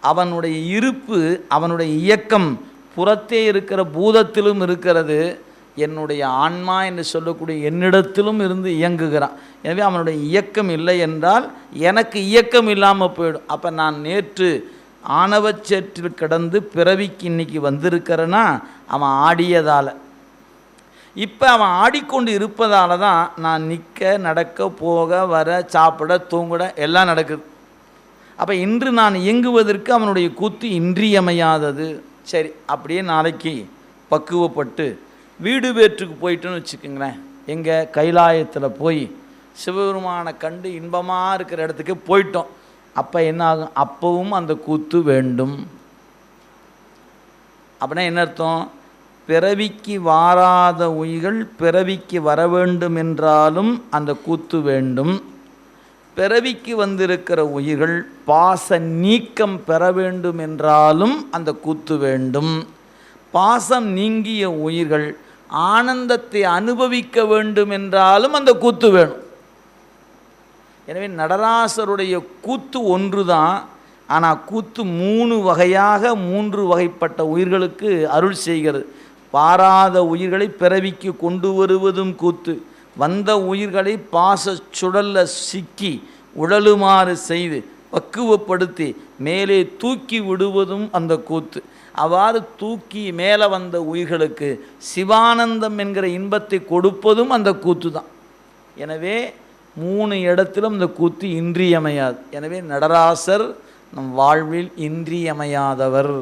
அவனுடைய இருப்பு அவனுடைய இயக்கம் புறத்தே இருக்கிற பூதத்திலும் இருக்கிறது. என்னுடைய ஆன்மா என்று சொல்லக்கூடிய என்னிடத்திலும் இருந்து இயங்குகிறான். எனவே அவனுடைய இயக்கம் இல்லை என்றால் எனக்கு இயக்கம் இல்லாமல் போயிடும். அப்போ நான் நேற்று ஆணவச்சேற்றில் கிடந்து பிறவிக்கு இன்னைக்கு வந்திருக்கிறேன்னா அவன் ஆடியதால். இப்போ அவன் ஆடிக்கொண்டு இருப்பதால தான் நான் நிற்க நடக்க போக வர சாப்பிட தூங்கிட எல்லாம் நடக்குது. அப்போ இன்று நான் இயங்குவதற்கு அவனுடைய கூத்து இன்றியமையாதது. சரி அப்படியே நாளைக்கு பக்குவப்பட்டு வீடு வேற்றுக்கு போயிட்டோன்னு வச்சுக்கோங்களேன். எங்கே கைலாயத்தில் போய் சிவபெருமானை கண்டு இன்பமாக இருக்கிற இடத்துக்கு போயிட்டோம். அப்போ என்ன ஆகும்? அப்பவும் அந்த கூத்து வேண்டும். அப்படின்னா என்ன அர்த்தம்? பிறவிக்கு வாராத உயிர்கள் பிறவிக்கு வர வேண்டும் என்றாலும் அந்த கூத்து வேண்டும். பிறவிக்கு வந்திருக்கிற உயிர்கள் பாச நீக்கம் பெற வேண்டும் என்றாலும் அந்த கூத்து வேண்டும். பாசம் நீங்கிய உயிர்கள் ஆனந்தத்தை அனுபவிக்க வேண்டும் என்றாலும் அந்த கூத்து வேணும். எனவே நடராசருடைய கூத்து ஒன்று தான் ஆனால் கூத்து மூணு வகையாக மூன்று வகைப்பட்ட உயிர்களுக்கு அருள் செய்கிறது. பாராத உயிர்களை பிறவிக்கு கொண்டு வருவதும் கூத்து. வந்த உயிர்களை பாச சுடல்ல சிக்கி உழலுமாறு செய்து பக்குவப்படுத்தி மேலே தூக்கி விடுவதும் அந்த கூத்து. அவ்வாறு தூக்கி மேலே வந்த உயிர்களுக்கு சிவானந்தம் என்கிற இன்பத்தை கொடுப்பதும் அந்த கூத்து தான். எனவே மூணு இடத்திலும் இந்த கூத்து இன்றியமையாது. எனவே நடராசர் நம் வாழ்வில் இன்றியமையாதவர்.